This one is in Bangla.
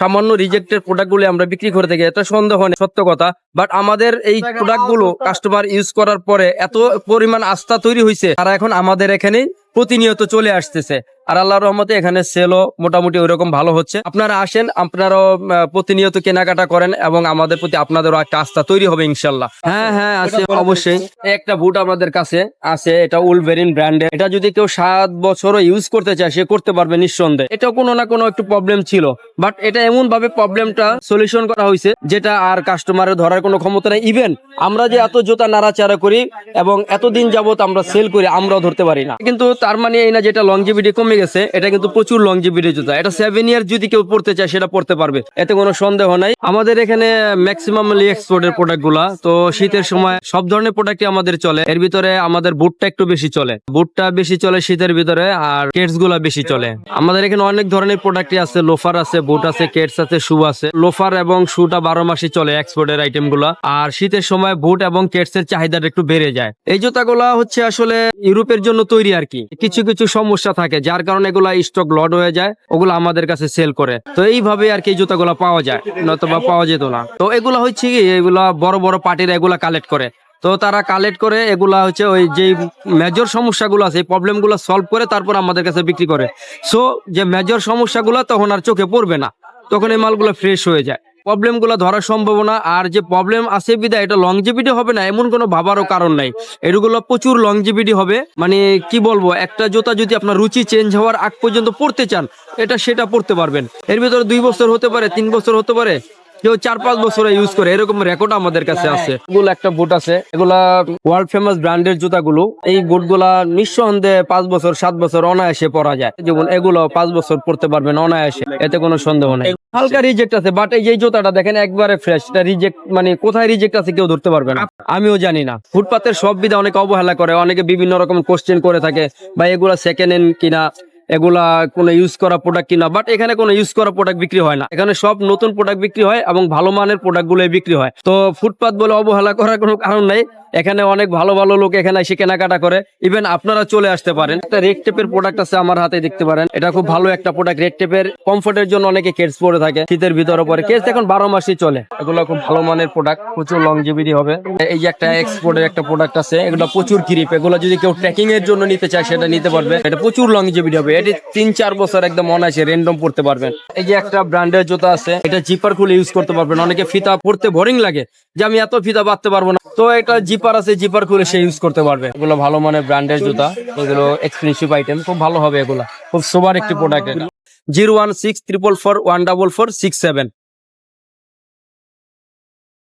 সামান্য রিজেক্টেড প্রোডাক্টগুলো আমরা বিক্রি করে থাকি এটা সন্দেহ নেই সত্য কথা। বাট আমাদের এই প্রোডাক্টগুলো কাস্টমার ইউজ করার পরে এত পরিমাণ আস্থা তৈরি হয়েছে তারা এখন আমাদের এখানে প্রতিনিয়ত চলে আসতেছে। আর আল্লাহর রহমতে এখানে সেলও মোটামুটি ওইরকম ভালো হচ্ছে। আপনারা আসেন আপনারাও প্রতিনিয়ত কেনাকাটা করেন এবং আমাদের প্রতি আপনাদেরও একটা আস্থা তৈরি হবে ইনশাল্লাহ হ্যাঁ হ্যাঁ আছে অবশ্যই। একটা বুট আমাদের কাছে আছে এটা উলভেরিন ব্র্যান্ডের এটা যদি কেউ সাত বছরও ইউজ করতে চায় সে করতে পারবে নিঃসন্দেহে। এটা কোনো না কোনো একটু প্রবলেম ছিল। বাট এটা এমন ভাবে প্রবলেমটা সলিউশন করা হয়েছে যেটা আর কাস্টমারের ধরার কোনো ক্ষমতা নেই। ইভেন আমরা যে এত জুতা নাড়াচাড়া করি এবং এতদিন যাবত আমরা সেল করি, আমরাও ধরতে পারি না। কিন্তু তার মানে এই না যেটা লংজিভিটি কমে গেছে, এটা কিন্তু প্রচুর লংজিভিটি জুতা। এটা সেভেন ইয়ার যদি কেউ পড়তে চায়, সেটা পড়তে পারবে। এতে কোনো সন্দেহ নাই। আমাদের এখানে ম্যাক্সিমাম এক্সপোর্টের প্রোডাক্টগুলা, তো শীতের সময় সব ধরনের প্রোডাক্টই আমাদের চলে। এর ভিতরে আমাদের বুটটা একটু বেশি চলে। বুটটা বেশি চলে শীতের ভিতরে, আর কেটস বেশি চলে। আমাদের এখানে অনেক ধরনের প্রোডাক্টই আছে লোফার আছে বুট আছে, কেটস আছে, শু আছে। লোফার এবং শুটা বারো মাসই চলে এক্সপোর্টের আইটেমগুলা। আর শীতের সময় বুট এবং কেটস এর চাহিদাটা একটু বেড়ে যায়। এই জুতাগুলা হচ্ছে আসলে ইউরোপের জন্য তৈরি আর কি। কিছু কিছু সমস্যা থাকে, যার কারণে এগুলা স্টক লড হয়ে যায়, ওগুলো আমাদের কাছে সেল করে। তো এইভাবে আর কি জুতাগুলা পাওয়া যায় নয়তোবা পাওয়া যেত না। তো এগুলা হচ্ছে কি, এগুলা বড় বড় পার্টিরা এগুলা কালেক্ট করে। তো তারা কালেক্ট করে এগুলা হচ্ছে ওই যে মেজর সমস্যাগুলো আছে, এই প্রবলেমগুলো সলভ করে তারপর আমাদের কাছে বিক্রি করে। সো যে মেজর সমস্যাগুলো তখন আর চোখে পড়বে না। তখন এই মালগুলো ফ্রেশ হয়ে যায়। প্রবলেমগুলো ধরার সম্ভাবনা, আর যে প্রবলেম আছে বিদায়, এটা লংজিভিটি হবে না, এমন কোনো ভাবারও কারণ নাই। এগুলো প্রচুর লংজিভিটি হবে। মানে কি বলব, একটা জুতা যদি আপনার রুচি চেঞ্জ হওয়ার আগ পর্যন্ত পড়তে চান, এটা সেটা পড়তে পারবেন। এর ভিতরে দুই বছর হতে পারে, তিন বছর হতে পারে কেউ চার পাঁচ বছরে ইউজ করে, এরকম রেকর্ড আমাদের কাছে আছে। এগুলো একটা বুট আছে। এগুলা ওয়ার্ল্ড ফেমাস ব্র্যান্ডের জুতাগুলো, এই বুটগুলা নিঃসন্দেহে পাঁচ বছর, সাত বছর অনায়াসে পরা যায়। যেমন এগুলো পাঁচ বছর পড়তে পারবেন অনায়াসে, এতে কোনো সন্দেহ নেই। হালকা রিজেক্ট আছে বাট এই যে জুতাটা দেখেন, একবারে ফ্রেশ এটা রিজেক্ট মানে কোথায় রিজেক্ট আছে কেউ ধরতে পারবে না। আমিও জানি না। ফুটপাতের সব বিধা অনেকে অবহেলা করে, অনেকে বিভিন্ন রকম কোশ্চেন করে থাকে বা এগুলা সেকেন্ড হ্যান্ড কিনা? এগুলা কোনো ইউজ করা প্রোডাক্ট কিনা বাট এখানে কোনো ইউজ করা প্রোডাক্ট বিক্রি হয় না। এখানে সব নতুন প্রোডাক্ট বিক্রি হয় এবং ভালো মানের প্রোডাক্টগুলো বিক্রি হয়। তো ফুটপাত বলে অবহেলা করার কোনো কারণ নাই। এখানে অনেক ভালো ভালো লোক এখানে এসে কেনাকাটা করে। ইভেন আপনারা চলে আসতে পারেন। একটা রেড টেপের প্রোডাক্ট আছে আমার হাতে দেখতে পারেন। এটা খুব ভালো একটা প্রোডাক্ট রেড টেপের কমফোর্টের জন্য অনেকে কেটস পরে থাকে। শীতের ভিতরে পরে। কেটস এখন বারো মাসই চলে। এগুলো খুব ভালো মানের প্রোডাক্ট প্রচুর লংজিবিটি হবে। এই যে একটা এক্সপোর্টের একটা প্রোডাক্ট আছে, এগুলো প্রচুর গ্রিপ এগুলো যদি কেউ ট্রেকিং এর জন্য নিতে চায়, সেটা নিতে পারবে। এটা প্রচুর লংজিবিটি হবে। এটি তিন, চার বছর একদম অনায়াসে রেন্ডম পড়তে পারবেন। এই যে একটা ব্র্যান্ডের জুতা আছে, এটা জিপার খুলে ইউজ করতে পারবেন। অনেকে ফিতা পড়তে বোরিং লাগে। যে আমি এত ফিতা বাঁধতে পারব না। তো এটা জিপার আছে জিপার খুলে সে ইউজ করতে পারবে। এগুলো ভালো মানে ব্র্যান্ডের জুতা, এগুলো এক্সপেন্সিভ আইটেম খুব ভালো হবে এগুলো। খুব সোবার একটি product zero one six triple four, one double four, six seven.